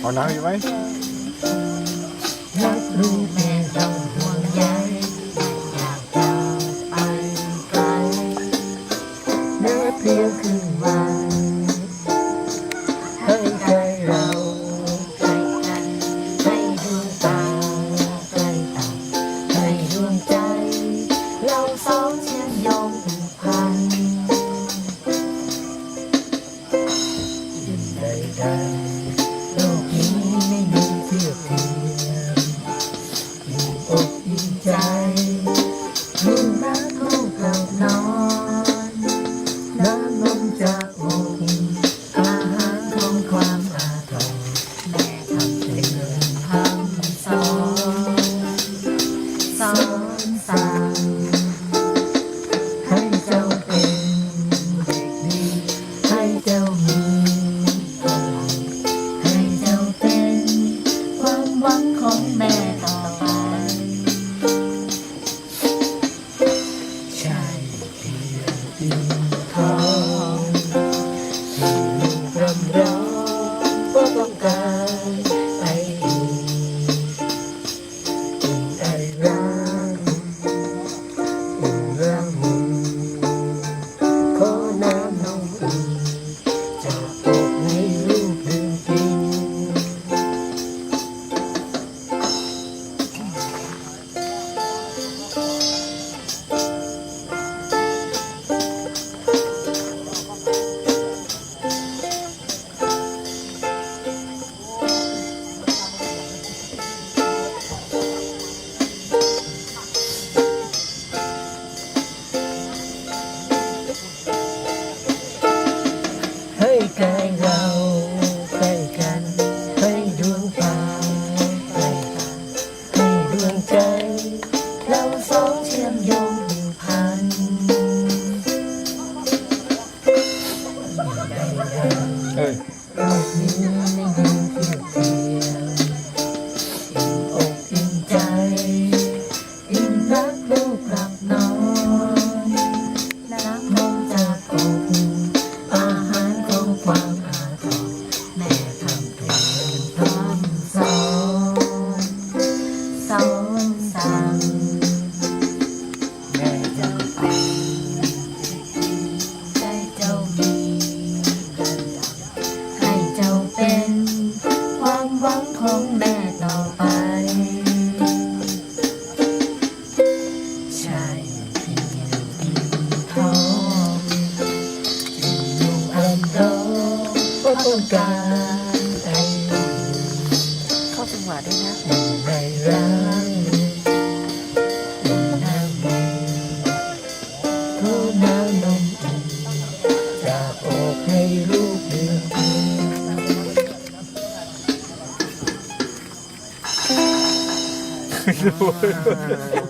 เอาน้ำอีกไหมรับรู้แม่ต้องห่วงใยอยากจะไปไกลแม้เพียงครึ่งวันให้ใจเราใกล้กันให้ดวงตาใกล้ต่างให้ดวงใจ เราสองเชื่อมโยงผูกพันสิ่งใด อกอิ่มใจรุ่นรักลูกหลับนอนน้ำนมจากอกอาหารของความอาทรรพ์แม่ทำเป็นเรื่องคำสอนสอนสั่งให้เจ้าเป็นเด็กดีให้เจ้ามีพลังให้เจ้าเป็นความหวังของแม่ ย เราใกล้กันให้ดวงตาใกล้กันให้ดวงใจ เราสองเชื่อมโยงผูกพันใดเอ้ย ต่อไป ใช่พียงอิ่ท้องที่ลูกอันโดก็ต้องการไอ้เข้าจังหวะด้วยนะในรักน้ำมันทุน้ำ 何?